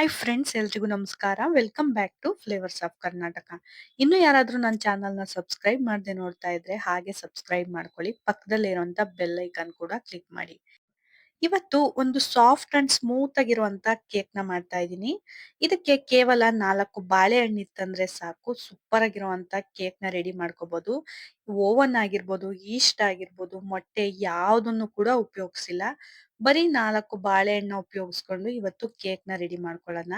Hi friends ಎಲ್ರಿಗೂ ನಮಸ್ಕಾರ. Welcome back to Flavours of Karnataka ಇನ್ನು ಯಾರಾದರೂ ನನ್ನ ಚಾನಲ್ನ ಸಬ್ಸ್ಕ್ರೈಬ್ ಮಾಡದೆ ನೋಡ್ತಾ ಇದ್ರೆ ಹಾಗೆ ಸಬ್ಸ್ಕ್ರೈಬ್ ಮಾಡ್ಕೊಳ್ಳಿ. ಪಕ್ಕದಲ್ಲಿರುವಂಥ ಬೆಲ್ ಐಕಾನ್ ಕೂಡ ಕ್ಲಿಕ್ ಮಾಡಿ. ಇವತ್ತು ಒಂದು ಸಾಫ್ಟ್ ಅಂಡ್ ಸ್ಮೂತ್ ಆಗಿರುವಂತ ಕೇಕ್ನ ಮಾಡ್ತಾ ಇದ್ದೀನಿ. ಇದಕ್ಕೆ ಕೇವಲ ನಾಲ್ಕು ಬಾಳೆಹಣ್ಣು ಇತ್ತಂದ್ರೆ ಸಾಕು. ಸೂಪರ್ ಆಗಿರುವಂತ ಕೇಕ್ನ ರೆಡಿ ಮಾಡ್ಕೋಬಹುದು ಓವನ್ ಆಗಿರ್ಬೋದು, ಈಸ್ಟ್ ಆಗಿರ್ಬೋದು, ಮೊಟ್ಟೆ ಯಾವ್ದನ್ನು ಕೂಡ ಉಪಯೋಗಿಸಿಲ್ಲ. ಬರೀ ನಾಲ್ಕು ಬಾಳೆಹಣ್ಣ ಉಪಯೋಗಿಸ್ಕೊಂಡು ಇವತ್ತು ಕೇಕ್ನ ರೆಡಿ ಮಾಡ್ಕೊಳ್ಳೋಣ.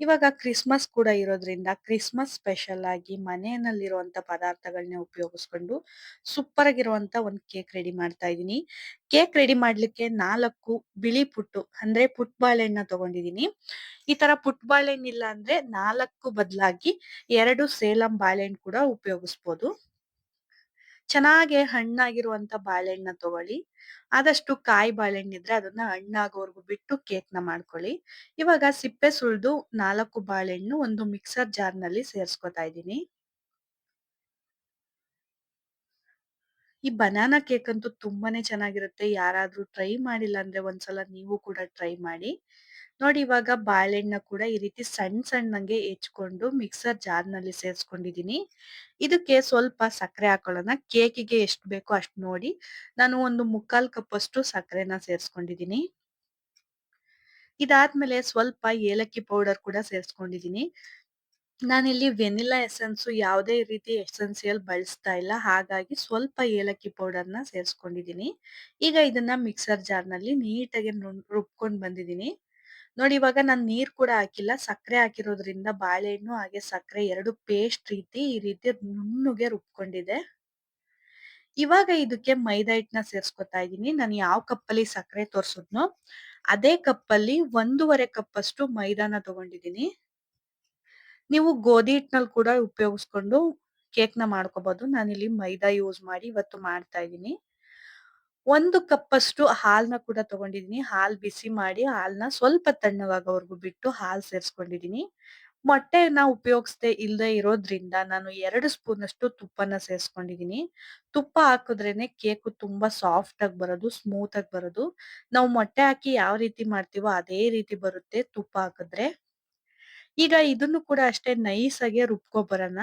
ಇವಾಗ ಕ್ರಿಸ್ಮಸ್ ಕೂಡ ಇರೋದ್ರಿಂದ ಕ್ರಿಸ್ಮಸ್ ಸ್ಪೆಷಲ್ ಆಗಿ ಮನೆಯಲ್ಲಿರುವಂತ ಪದಾರ್ಥಗಳನ್ನ ಉಪಯೋಗಿಸ್ಕೊಂಡು ಸೂಪರ್ ಆಗಿರುವಂತ ಒಂದು ಕೇಕ್ ರೆಡಿ ಮಾಡ್ತಾ ಇದ್ದೀನಿ. ಕೇಕ್ ರೆಡಿ ಮಾಡ್ಲಿಕ್ಕೆ ನಾಲ್ಕು ಬಿಳಿ ಪುಟ್ಟು, ಅಂದ್ರೆ ಪುಟ್ ಬಾಳೆಹಣ್ಣ ತಗೊಂಡಿದೀನಿ ಈ ತರ ಪುಟ್ ಬಾಳೆಹಣ್ಣಿಲ್ಲ ಅಂದ್ರೆ ನಾಲ್ಕು ಬದಲಾಗಿ ಎರಡು ಸೇಲಂ ಬಾಳೆಹಣ್ಣು ಕೂಡ ಉಪಯೋಗಿಸ್ಬೋದು. ಚೆನ್ನಾಗಿ ಹಣ್ಣಾಗಿರುವಂತ ಬಾಳೆಹಣ್ಣ ತಗೊಳ್ಳಿ. ಆದಷ್ಟು ಕಾಯಿ ಬಾಳೆಹಣ್ಣು ಇದ್ರೆ ಅದನ್ನ ಹಣ್ಣಾಗೋವರೆಗೂ ಬಿಟ್ಟು ಕೇಕ್ನ ಮಾಡ್ಕೊಳ್ಳಿ. ಇವಾಗ ಸಿಪ್ಪೆ ಸುಳ್ದು ನಾಲ್ಕು ಬಾಳೆಹಣ್ಣು ಒಂದು ಮಿಕ್ಸರ್ ಜಾರ್ನಲ್ಲಿ ಸೇರ್ಸ್ಕೊತಾ ಇದ್ದೀನಿ. ಈ ಬನಾನಾ ಕೇಕ್ ಅಂತೂ ತುಂಬಾನೇ ಚೆನ್ನಾಗಿರುತ್ತೆ. ಯಾರಾದ್ರೂ ಟ್ರೈ ಮಾಡಿಲ್ಲ ಅಂದ್ರೆ ಒಂದ್ಸಲ ನೀವು ಕೂಡ ಟ್ರೈ ಮಾಡಿ. ನೋಡಿ ಇವಾಗ ಬಾಳೆಹಣ್ಣ ಕೂಡ ಈ ರೀತಿ ಸಣ್ಣ ಸಣ್ಣಂಗೆ ಹೆಚ್ಕೊಂಡು ಮಿಕ್ಸರ್ ಜಾರ್ನಲ್ಲಿ ಸೇರ್ಸ್ಕೊಂಡಿದೀನಿ ಇದಕ್ಕೆ ಸ್ವಲ್ಪ ಸಕ್ಕರೆ ಹಾಕೊಳ್ಳೋಣ. ಕೇಕಿಗೆ ಎಷ್ಟು ಬೇಕೋ ಅಷ್ಟು ನೋಡಿ ನಾನು ಒಂದು ಮುಕ್ಕಾಲ್ ಕಪ್ ಅಷ್ಟು ಸಕ್ಕರೆನ ಸೇರ್ಸ್ಕೊಂಡಿದೀನಿ ಇದಾದ್ಮೇಲೆ ಸ್ವಲ್ಪ ಏಲಕ್ಕಿ ಪೌಡರ್ ಕೂಡ ಸೇರ್ಸ್ಕೊಂಡಿದೀನಿ ನಾನಿಲ್ಲಿ ವೆನಿಲಾ ಎಸೆನ್ಸ್ ಯಾವುದೇ ರೀತಿ ಎಸೆನ್ಸಿಯಲ್ ಬಳಸ್ತಾ ಇಲ್ಲ. ಹಾಗಾಗಿ ಸ್ವಲ್ಪ ಏಲಕ್ಕಿ ಪೌಡರ್ನ ಸೇರ್ಸ್ಕೊಂಡಿದೀನಿ ಈಗ ಇದನ್ನ ಮಿಕ್ಸರ್ ಜಾರ್ನಲ್ಲಿ ನೀಟಾಗಿ ರುಬ್ಕೊಂಡ್ ಬಂದಿದೀನಿ ನೋಡಿ ಇವಾಗ ನಾನು ನೀರ್ ಕೂಡ ಹಾಕಿಲ್ಲ ಸಕ್ಕರೆ ಹಾಕಿರೋದ್ರಿಂದ ಬಾಳೆಹಣ್ಣು ಹಾಗೆ ಸಕ್ಕರೆ ಎರಡು ಪೇಸ್ಟ್ ರೀತಿ ಈ ರೀತಿ ನುಣ್ಣಗೆ ರುಬ್ಕೊಂಡಿದೆ. ಇವಾಗ ಇದಕ್ಕೆ ಮೈದಾ ಹಿಟ್ಟನ್ನ ಸೇರ್ಸ್ಕೊತಾ ಇದ್ದೀನಿ. ನಾನು ಯಾವ ಕಪ್ಪಲ್ಲಿ ಸಕ್ಕರೆ ತೋರ್ಸಿದ್ನೋ ಅದೇ ಕಪ್ಪಲ್ಲಿ ಒಂದೂವರೆ ಕಪ್ ಅಷ್ಟು ಮೈದಾನ ತಗೊಂಡಿದ್ದೀನಿ. ನೀವು ಗೋಧಿ ಹಿಟ್ಟಿನಲ್ಲಿ ಕೂಡ ಉಪಯೋಗಿಸ್ಕೊಂಡು ಕೇಕ್ನ ಮಾಡ್ಕೋಬಹುದು ನಾನಿಲ್ಲಿ ಮೈದಾ ಯೂಸ್ ಮಾಡಿ ಇವತ್ತು ಮಾಡ್ತಾ ಇದ್ದೀನಿ. ಒಂದು ಕಪ್ ಅಷ್ಟು ಹಾಲ್ನ ಕೂಡ ತಗೊಂಡಿದೀನಿ ಹಾಲ್ ಬಿಸಿ ಮಾಡಿ ಹಾಲ್ನ ಸ್ವಲ್ಪ ತಣ್ಣವಾಗವರೆಗೂ ಬಿಟ್ಟು ಹಾಲ್ ಸೇರ್ಸ್ಕೊಂಡಿದೀನಿ ಮೊಟ್ಟೆನ ಉಪಯೋಗಿಸ್ದೆ ಇಲ್ಲದೆ ಇರೋದ್ರಿಂದ ನಾನು ಎರಡು ಸ್ಪೂನ್ ಅಷ್ಟು ತುಪ್ಪನ ಸೇರ್ಸ್ಕೊಂಡಿದೀನಿ ತುಪ್ಪ ಹಾಕಿದ್ರೇನೆ ಕೇಕು ತುಂಬಾ ಸಾಫ್ಟ್ ಆಗಿ ಬರೋದು ಸ್ಮೂತ್ ಆಗಿ ಬರೋದು. ನಾವು ಮೊಟ್ಟೆ ಹಾಕಿ ಯಾವ ರೀತಿ ಮಾಡ್ತೀವೋ ಅದೇ ರೀತಿ ಬರುತ್ತೆ ತುಪ್ಪ ಹಾಕಿದ್ರೆ. ಈಗ ಇದನ್ನು ಕೂಡ ಅಷ್ಟೇ ನೈಸ್ ಆಗಿ ರುಬ್ಕೊ ಬರೋಣ.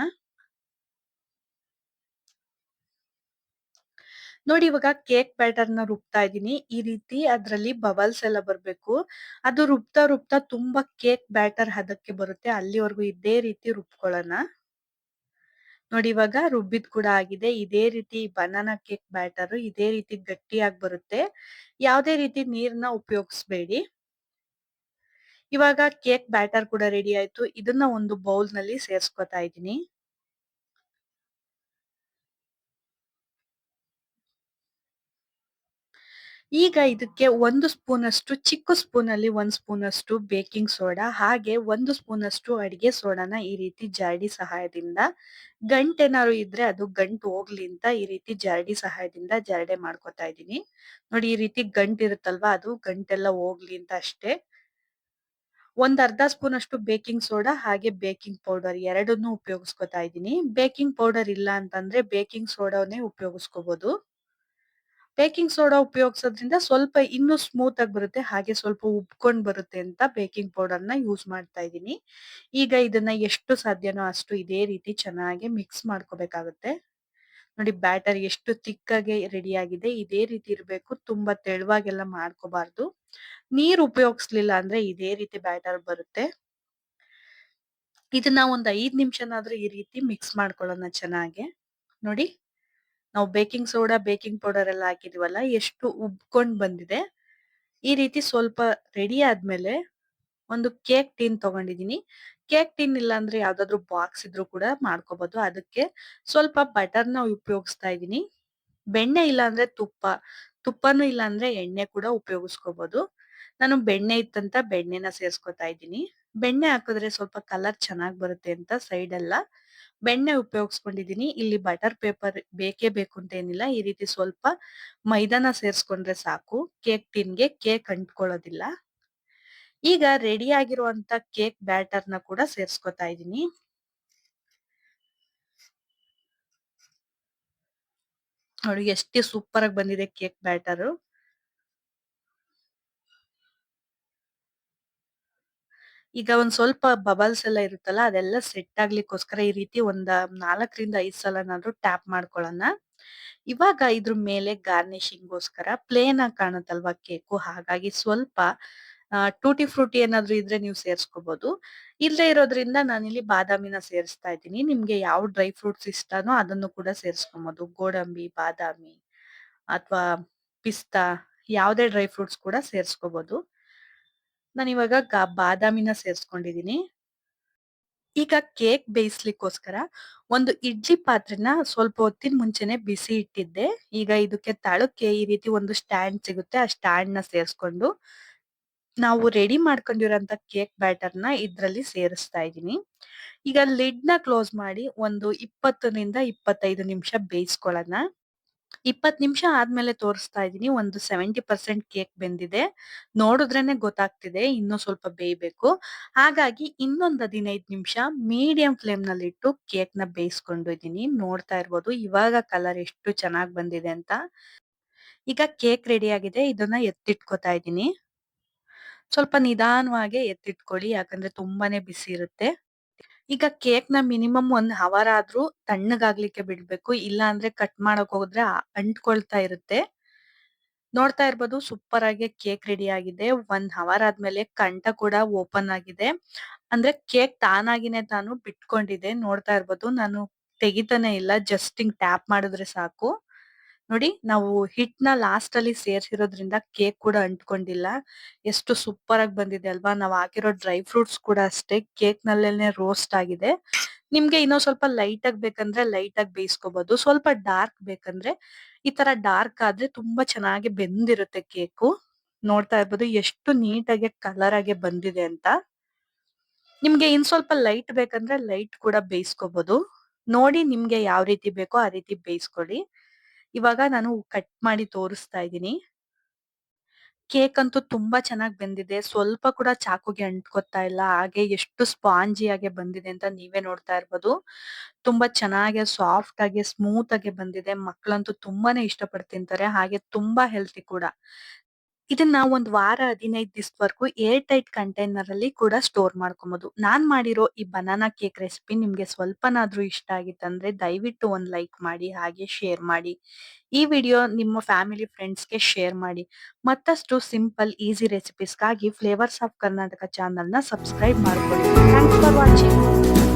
ನೋಡಿ ಇವಾಗ ಕೇಕ್ ಬ್ಯಾಟರ್ನ ರುಬ್ತಾ ಇದ್ದೀನಿ. ಈ ರೀತಿ ಅದ್ರಲ್ಲಿ ಬಬಲ್ಸ್ ಎಲ್ಲ ಬರ್ಬೇಕು. ಅದು ರುಬ್ತಾ ರುಬ್ತಾ ತುಂಬಾ ಕೇಕ್ ಬ್ಯಾಟರ್ ಹದಕ್ಕೆ ಬರುತ್ತೆ. ಅಲ್ಲಿವರೆಗೂ ಇದೇ ರೀತಿ ರುಬ್ಕೊಳ್ಳೋಣ. ನೋಡಿ ಇವಾಗ ರುಬ್ಬಿದ್ ಕೂಡ ಆಗಿದೆ. ಇದೇ ರೀತಿ ಬನಾನಾ ಕೇಕ್ ಬ್ಯಾಟರ್ ಇದೇ ರೀತಿ ಗಟ್ಟಿಯಾಗಿ ಬರುತ್ತೆ. ಯಾವುದೇ ರೀತಿ ನೀರ್ನ ಉಪಯೋಗಿಸ್ಬೇಡಿ. ಇವಾಗ ಕೇಕ್ ಬ್ಯಾಟರ್ ಕೂಡ ರೆಡಿ ಆಯ್ತು. ಇದನ್ನ ಒಂದು ಬೌಲ್ನಲ್ಲಿ ಸೇರ್ಸ್ಕೊತಾ ಇದ್ದೀನಿ. ಈಗ ಇದಕ್ಕೆ ಒಂದು ಸ್ಪೂನ್ ಅಷ್ಟು ಚಿಕ್ಕ ಸ್ಪೂನ್ ಅಲ್ಲಿ ಒಂದ್ ಸ್ಪೂನ್ ಅಷ್ಟು ಬೇಕಿಂಗ್ ಸೋಡಾ, ಹಾಗೆ ಒಂದು ಸ್ಪೂನ್ ಅಷ್ಟು ಅಡಿಗೆ ಸೋಡಾನ ಈ ರೀತಿ ಜಾಡಿ ಸಹಾಯದಿಂದ ಗಂಟೆನಾರು ಇದ್ರೆ ಅದು ಗಂಟು ಹೋಗ್ಲಿ ಅಂತ ಈ ರೀತಿ ಜಾಡಿ ಸಹಾಯದಿಂದ ಜಾರಡೆ ಮಾಡ್ಕೊತಾ ಇದ್ದೀನಿ. ನೋಡಿ ಈ ರೀತಿ ಗಂಟ್ ಇರುತ್ತಲ್ವಾ, ಅದು ಗಂಟೆಲ್ಲ ಹೋಗ್ಲಿ ಅಂತ ಅಷ್ಟೇ. ಒಂದ್ ಅರ್ಧ ಸ್ಪೂನ್ ಅಷ್ಟು ಬೇಕಿಂಗ್ ಸೋಡಾ, ಹಾಗೆ ಬೇಕಿಂಗ್ ಪೌಡರ್ ಎರಡನ್ನೂ ಉಪಯೋಗಿಸ್ಕೊತಾ ಇದ್ದೀನಿ. ಬೇಕಿಂಗ್ ಪೌಡರ್ ಇಲ್ಲ ಅಂತಂದ್ರೆ ಬೇಕಿಂಗ್ ಸೋಡಾನೇ ಉಪಯೋಗಿಸ್ಕೋಬಹುದು ಬೇಕಿಂಗ್ ಸೋಡಾ ಉಪಯೋಗಿಸೋದ್ರಿಂದ ಸ್ವಲ್ಪ ಇನ್ನೂ ಸ್ಮೂತ್ ಆಗಿ ಬರುತ್ತೆ, ಹಾಗೆ ಸ್ವಲ್ಪ ಉಬ್ಕೊಂಡ್ ಬರುತ್ತೆ ಅಂತ ಬೇಕಿಂಗ್ ಪೌಡರ್ನ ಯೂಸ್ ಮಾಡ್ತಾ ಇದ್ದೀನಿ. ಈಗ ಇದನ್ನ ಎಷ್ಟು ಸಾಧ್ಯನೋ ಅಷ್ಟು ಇದೇ ರೀತಿ ಚೆನ್ನಾಗಿ ಮಿಕ್ಸ್ ಮಾಡ್ಕೋಬೇಕಾಗುತ್ತೆ. ನೋಡಿ ಬ್ಯಾಟರ್ ಎಷ್ಟು ತಿಕ್ಕಾಗಿ ರೆಡಿ ಆಗಿದೆ ಇದೇ ರೀತಿ ಇರಬೇಕು, ತುಂಬಾ ತೆಳುವಾಗೆಲ್ಲ ಮಾಡ್ಕೋಬಾರ್ದು. ನೀರ್ ಉಪಯೋಗಿಸ್ಲಿಲ್ಲ ಅಂದ್ರೆ ಇದೇ ರೀತಿ ಬ್ಯಾಟರ್ ಬರುತ್ತೆ. ಇದನ್ನ ಒಂದ್ ಐದ್ ನಿಮಿಷನಾದ್ರೂ ಈ ರೀತಿ ಮಿಕ್ಸ್ ಮಾಡ್ಕೊಳ್ಳೋಣ ಚೆನ್ನಾಗೆ. ನೋಡಿ. ನಾವು ಬೇಕಿಂಗ್ ಸೋಡಾ, ಬೇಕಿಂಗ್ ಪೌಡರ್ ಎಲ್ಲ ಹಾಕಿದೀವಲ್ಲ, ಎಷ್ಟು ಉಬ್ಕೊಂಡ್ ಬಂದಿದೆ. ಈ ರೀತಿ ಸ್ವಲ್ಪ ರೆಡಿ ಆದ್ಮೇಲೆ ಒಂದು ಕೇಕ್ ಟಿನ್ ತಗೊಂಡಿದೀನಿ. ಕೇಕ್ ಟಿನ್ ಇಲ್ಲ ಅಂದ್ರೆ ಯಾವ್ದಾದ್ರು ಬಾಕ್ಸ್ ಇದ್ರೂ ಕೂಡ ಮಾಡ್ಕೋಬಹುದು ಅದಕ್ಕೆ ಸ್ವಲ್ಪ ಬಟರ್ನ ಉಪಯೋಗಿಸ್ತಾ ಇದ್ದೀನಿ ಬೆಣ್ಣೆ ಇಲ್ಲ ಅಂದ್ರೆ ತುಪ್ಪ, ತುಪ್ಪನೂ ಇಲ್ಲ ಅಂದ್ರೆ ಎಣ್ಣೆ ಕೂಡ ಉಪಯೋಗಿಸ್ಕೋಬಹುದು ನಾನು ಬೆಣ್ಣೆ ಇತ್ತಂತ ಬೆಣ್ಣೆನ ಸೇರ್ಸ್ಕೊತಾ ಇದ್ದೀನಿ ಬೆಣ್ಣೆ ಹಾಕಿದ್ರೆ ಸ್ವಲ್ಪ ಕಲರ್ ಚೆನ್ನಾಗ್ ಬರುತ್ತೆ ಅಂತ ಸೈಡ್ ಎಲ್ಲ. ಬೆಣ್ಣೆ ಉಪಯೋಗಿಸ್ಕೊಂಡಿದೀನಿ ಇಲ್ಲಿ ಬಟರ್ ಪೇಪರ್ ಬೇಕೇ ಬೇಕು ಅಂತ ಏನಿಲ್ಲ. ಈ ರೀತಿ ಸ್ವಲ್ಪ ಮೈದಾನ ಸೇರಿಸ್ಕೊಂಡ್ರೆ ಸಾಕು. ಕೇಕ್ ಟಿನ್ಗೆ ಕೇಕ್ ಅಂಟ್ಕೊಳ್ಳೋದಿಲ್ಲ. ಈಗ ರೆಡಿ ಆಗಿರುವಂತ ಕೇಕ್ ಬ್ಯಾಟರ್ನ ಕೂಡ ಸೇರ್ಸ್ಕೊತಾ ಇದ್ದೀನಿ. ನೋಡಿ ಎಷ್ಟು ಸೂಪರ್ ಆಗಿ ಬಂದಿದೆ ಕೇಕ್ ಬ್ಯಾಟರ್. ಈಗ ಒಂದ್ ಸ್ವಲ್ಪ ಬಬಲ್ಸ್ ಎಲ್ಲ ಇರುತ್ತಲ್ಲ ಅದೆಲ್ಲ ಸೆಟ್ ಆಗ್ಲಿಕ್ಕೋಸ್ಕರ ಈ ರೀತಿ ಒಂದ್ 4ರಿಂದ 5 ಸಲನಾದ್ರೂ ಟ್ಯಾಪ್ ಮಾಡ್ಕೊಳ್ಳೋಣ. ಇವಾಗ ಇದ್ರ ಮೇಲೆ ಗಾರ್ನಿಷಿಂಗ್‌ಗೋಸ್ಕರ ಪ್ಲೇನ್ ಆಗಿ ಕಾಣುತ್ತಲ್ವಾ ಕೇಕು ಹಾಗಾಗಿ ಸ್ವಲ್ಪ ಟೂಟಿ ಫ್ರೂಟಿ ಏನಾದ್ರು ಇದ್ರೆ ನೀವು ಸೇರ್ಸ್ಕೋಬಹುದು. ಇಲ್ಲದೆ ಇರೋದ್ರಿಂದ ನಾನಿಲ್ಲಿ ಬಾದಾಮಿನ ಸೇರಿಸ್ತಾ ಇದ್ದೀನಿ. ನಿಮ್ಗೆ ಯಾವ ಡ್ರೈ ಫ್ರೂಟ್ಸ್ ಇಷ್ಟನೋ ಅದನ್ನು ಕೂಡ ಸೇರಿಸ್ಕೊಬಹುದು. ಗೋಡಂಬಿ, ಬಾದಾಮಿ ಅಥವಾ ಪಿಸ್ತಾ ಯಾವುದೇ ಡ್ರೈ ಫ್ರೂಟ್ಸ್ ಕೂಡ ಸೇರಿಸ್ಕೋಬಹುದು. ನಾನಿವಾಗ ಇವಾಗ ಬಾದಾಮಿನ ಸೇರಿಸ್ಕೊಂಡಿದ್ದೀನಿ. ಈಗ ಕೇಕ್ ಬೇಯಿಸ್ಲಿಕ್ಕೋಸ್ಕರ ಒಂದು ಇಡ್ಲಿ ಪಾತ್ರೆನ ಸ್ವಲ್ಪ ಹೊತ್ತಿನ ಮುಂಚೆನೆ ಬಿಸಿ ಇಟ್ಟಿದ್ದೆ. ಈಗ ಇದಕ್ಕೆ ತಳಕ್ಕೆ ಈ ರೀತಿ ಒಂದು ಸ್ಟ್ಯಾಂಡ್ ಸಿಗುತ್ತೆ. ಆ ಸ್ಟ್ಯಾಂಡ್ನ ಸೇರಿಸ್ಕೊಂಡು ನಾವು ರೆಡಿ ಮಾಡ್ಕೊಂಡಿರೋಂಥ ಕೇಕ್ ಬ್ಯಾಟರ್ನ ಇದ್ರಲ್ಲಿ ಸೇರಿಸ್ತಾ ಇದ್ದೀನಿ. ಈಗ ಲಿಡ್ನ ಕ್ಲೋಸ್ ಮಾಡಿ ಒಂದು 20ರಿಂದ 25 ನಿಮಿಷ ಬೇಯಿಸ್ಕೊಳ್ಳೋಣ. 20 ನಿಮಿಷ ಆದ್ಮೇಲೆ ತೋರಿಸ್ತಾ ಇದೀನಿ ಒಂದು 70% ಕೇಕ್ ಬೆಂದಿದೆ. ನೋಡಿದ್ರೇನೆ ಗೊತ್ತಾಗ್ತಿದೆ ಇನ್ನೂ ಸ್ವಲ್ಪ ಬೇಯಬೇಕು. ಹಾಗಾಗಿ ಇನ್ನೊಂದು 15 ನಿಮಿಷ ಮೀಡಿಯಂ ಫ್ಲೇಮ್‌ನಲ್ಲಿಟ್ಟು ಕೇಕ್‌ನ ಬೇಯಿಸ್ಕೊಂಡಿದೀನಿ. ನೋಡ್ತಾ ಇರ್ಬೋದು ಇವಾಗ ಕಲರ್ ಎಷ್ಟು ಚೆನ್ನಾಗಿ ಬಂದಿದೆ ಅಂತ. ಈಗ ಕೇಕ್ ರೆಡಿ ಆಗಿದೆ. ಇದನ್ನ ಎತ್ತಿಟ್ಕೋತಾ ಇದ್ದೀನಿ. ಸ್ವಲ್ಪ ನಿಧಾನವಾಗಿ ಎತ್ತಿಟ್ಕೊಳ್ಳಿ ಯಾಕಂದ್ರೆ ತುಂಬಾನೇ ಬಿಸಿ ಇರುತ್ತೆ. ಈಗ ಕೇಕ್ನ ಮಿನಿಮಮ್ ಒಂದ್ ಹವರ್ ಆದ್ರೂ ತಣ್ಣಗಾಗ್ಲಿಕ್ಕೆ ಬಿಡ್ಬೇಕು. ಇಲ್ಲ ಅಂದ್ರೆ ಕಟ್ ಮಾಡಕ್ ಹೋದ್ರೆ ಅಂಟ್ಕೊಳ್ತಾ ಇರುತ್ತೆ. ನೋಡ್ತಾ ಇರ್ಬೋದು ಸೂಪರ್ ಆಗಿ ಕೇಕ್ ರೆಡಿ ಆಗಿದೆ. ಒಂದ್ ಹವರ್ ಆದ್ಮೇಲೆ ಕಂಠ ಕೂಡ ಓಪನ್ ಆಗಿದೆ. ಅಂದ್ರೆ ಕೇಕ್ ತಾನಾಗಿನೇ ತಾನು ಬಿಟ್ಕೊಂಡಿದೆ. ನೋಡ್ತಾ ಇರ್ಬೋದು ನಾನು ತೆಗಿತಾನೆ ಇಲ್ಲ. ಜಸ್ಟ್ ಹಿಂಗ್ ಟ್ಯಾಪ್ ಮಾಡಿದ್ರೆ ಸಾಕು. ನೋಡಿ ನಾವು ಹಿಟ್‌ನ ಲಾಸ್ಟ್ ಅಲ್ಲಿ ಸೇರ್ಸಿರೋದ್ರಿಂದ ಕೇಕ್ ಕೂಡ ಅಂಟ್ಕೊಂಡಿಲ್ಲ. ಎಷ್ಟು ಸೂಪರ್ ಆಗಿ ಬಂದಿದೆ ಅಲ್ವಾ? ನಾವು ಹಾಕಿರೋ ಡ್ರೈ ಫ್ರೂಟ್ಸ್ ಕೂಡ ಅಷ್ಟೇ ಕೇಕ್ ನಲ್ಲೇನೆ ರೋಸ್ಟ್ ಆಗಿದೆ. ನಿಮ್ಗೆ ಇನ್ನೊಂದ್ ಸ್ವಲ್ಪ ಲೈಟ್ ಆಗಿ ಬೇಕಂದ್ರೆ ಲೈಟ್ ಆಗಿ ಬೇಯಿಸ್ಕೋಬಹುದು. ಸ್ವಲ್ಪ ಡಾರ್ಕ್ ಬೇಕಂದ್ರೆ ಈ ತರ ಡಾರ್ಕ್ ಆದ್ರೆ ತುಂಬಾ ಚೆನ್ನಾಗಿ ಬೆಂದಿರುತ್ತೆ ಕೇಕು. ನೋಡ್ತಾ ಇರ್ಬೋದು ಎಷ್ಟು ನೀಟಾಗಿ ಕಲರ್ ಆಗಿ ಬಂದಿದೆ ಅಂತ. ನಿಮ್ಗೆ ಇನ್ ಸ್ವಲ್ಪ ಲೈಟ್ ಬೇಕಂದ್ರೆ ಲೈಟ್ ಕೂಡ ಬೇಯಿಸ್ಕೋಬಹುದು. ನೋಡಿ ನಿಮ್ಗೆ ಯಾವ ರೀತಿ ಬೇಕೋ ಆ ರೀತಿ ಬೇಯಿಸ್ಕೊಳ್ಳಿ. ಇವಾಗ ನಾನು ಕಟ್ ಮಾಡಿ ತೋರಿಸ್ತಾ ಇದ್ದೀನಿ. ಕೇಕ್ ಅಂತೂ ತುಂಬಾ ಚೆನ್ನಾಗಿ ಬೆಂದಿದೆ. ಸ್ವಲ್ಪ ಕೂಡ ಚಾಕುಗೆ ಅಂಟ್ಕೊತಾ ಇಲ್ಲ. ಹಾಗೆ ಎಷ್ಟು ಸ್ಪಾಂಜಿಯಾಗಿ ಬಂದಿದೆ ಅಂತ ನೀವೇ ನೋಡ್ತಾ ಇರ್ಬೋದು. ತುಂಬಾ ಚೆನ್ನಾಗಿ ಸಾಫ್ಟ್ ಆಗಿ, ಸ್ಮೂತ್ ಆಗಿ ಬಂದಿದೆ. ಮಕ್ಕಳಂತೂ ತುಂಬಾನೇ ಇಷ್ಟಪಟ್ಟು ತಿಂತಾರೆ. ಹಾಗೆ ತುಂಬಾ ಹೆಲ್ತಿ ಕೂಡ. ಇದನ್ನ ಒಂದ್ ವಾರ 15 ದಿವಸವರೆಗೂ ಏರ್ ಟೈಟ್ ಕಂಟೈನರ್ ಅಲ್ಲಿ ಕೂಡ ಸ್ಟೋರ್ ಮಾಡ್ಕೊಬಹುದು. ನಾನ್ ಮಾಡಿರೋ ಈ ಬನಾನಾ ಕೇಕ್ ರೆಸಿಪಿ ನಿಮ್ಗೆ ಸ್ವಲ್ಪನಾದ್ರೂ ಇಷ್ಟ ಆಗಿತ್ತಂದ್ರೆ ದಯವಿಟ್ಟು ಒಂದ್ ಲೈಕ್ ಮಾಡಿ, ಹಾಗೆ ಶೇರ್ ಮಾಡಿ. ಈ ವಿಡಿಯೋ ನಿಮ್ಮ ಫ್ಯಾಮಿಲಿ ಫ್ರೆಂಡ್ಸ್‌ಗೆ ಶೇರ್ ಮಾಡಿ. ಮತ್ತಷ್ಟು ಸಿಂಪಲ್, ಈಸಿ ರೆಸಿಪೀಸ್‌ಗಾಗಿ ಫ್ಲೇವರ್ಸ್ ಆಫ್ ಕರ್ನಾಟಕ ಚಾನಲ್‌ನ ಸಬ್ಸ್ಕ್ರೈಬ್ ಮಾಡ್ಕೊಳ್ಳಿ. Thanks for watching.